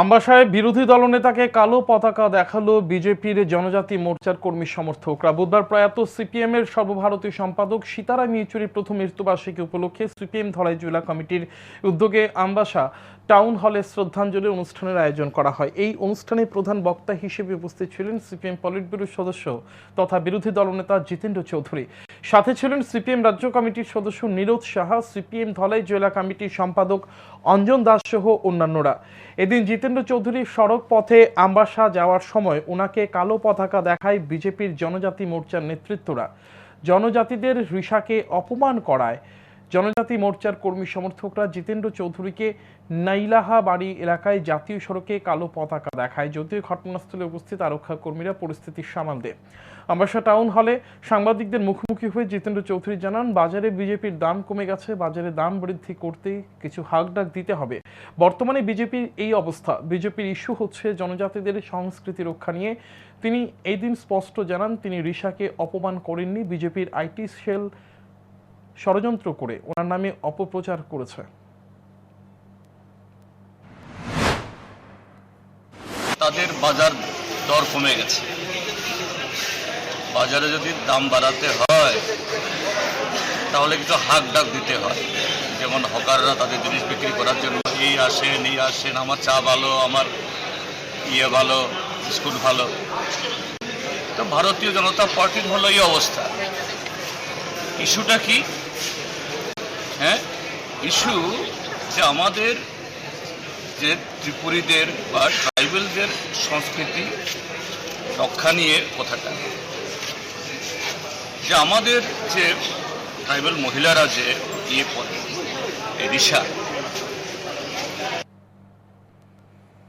আমবাসায় বিরোধী দলনেতাকে কালো পতাকা দেখাল বিজেপির জনজাতি মোর্চার কর্মী সমর্থকরা। বুধবার প্রয়াত সিপিএম এর সর্বভারতীয় সম্পাদক সীতারাম ইয়েচুরির প্রথম মৃত্যুবার্ষিকী উপলক্ষে সিপিএম ধলাই জেলা কমিটির উদ্যোগে আমবাসা টাউন হলে শ্রদ্ধাঞ্জলি অনুষ্ঠানের আয়োজন করা হয়। এই অনুষ্ঠানে প্রধান বক্তা হিসেবে উপস্থিত ছিলেন সিপিএম পলিট সদস্য তথা বিরোধী দলনেতা জিতেন্দ্র চৌধুরী। সাথে ছিলেন সিপিএম রাজ্য কমিটির সদস্য নীরজ সাহা, সিপিএম ধলাই জেলা কমিটির সম্পাদক অঞ্জন দাস সহ অন্যান্যরা। এদিন জিতেন্দ্র চৌধুরী সড়ক পথে আম্বাসা যাওয়ার সময় ওনাকে কালো পতাকা দেখায় বিজেপির জনজাতি মোর্চার নেতৃত্বরা। জনজাতিদের রিসাকে অপমান করায়। জনজাতি মোর্চার কর্মী সমর্থকরা জিতেন্দ্র চৌধুরীকে নাইলাহা বাড়ি এলাকায় জাতীয় সড়কে কালো পতাকা দেখায়। যদিও ঘটনাস্থলে উপস্থিত আরক্ষা কর্মীরা পরিস্থিতি সামাল দেয়। আমবাসা টাউন হলে সাংবাদিকদের মুখোমুখি হয়ে জিতেন্দ্র চৌধুরী জানান, বাজারে বিজেপির দাম কমে গেছে, বাজারে দাম বৃদ্ধি করতে কিছু হাক ডাক দিতে হবে। বর্তমানে বিজেপির এই অবস্থা। বিজেপির ইস্যু হচ্ছে জনজাতিদের সংস্কৃতি রক্ষা নিয়ে। তিনি এই দিন স্পষ্ট জানান, তিনি রিসাকে অপমান করেননি। বিজেপির আইটি সেল ষড়যন্ত্র করে ওনার নামে অপপ্রচার করেছে। তাদের বাজার দর কমে গেছে। বাজারে যদি দাম বাড়াতে হয়, তাহলে কিছু হাক ডাক দিতে হয়। যেমন হকাররা তাদের জিনিস বিক্রি করার জন্য, এই আসেন এই আসেন, আমার চা ভালো, আমার ইয়ে ভালো, বিস্কুট ভালো। তো ভারতীয় জনতা পার্টির হলো এই অবস্থা। ইস্যুটা কি? হ্যাঁ? ইস্যু যে আমাদের যে ত্রিপুরীদের বা ট্রাইবেলদের সংস্কৃতি রক্ষা নিয়ে কথাটা। যে আমাদের যে ট্রাইবেল মহিলারা যে ইয়ে এই রিসা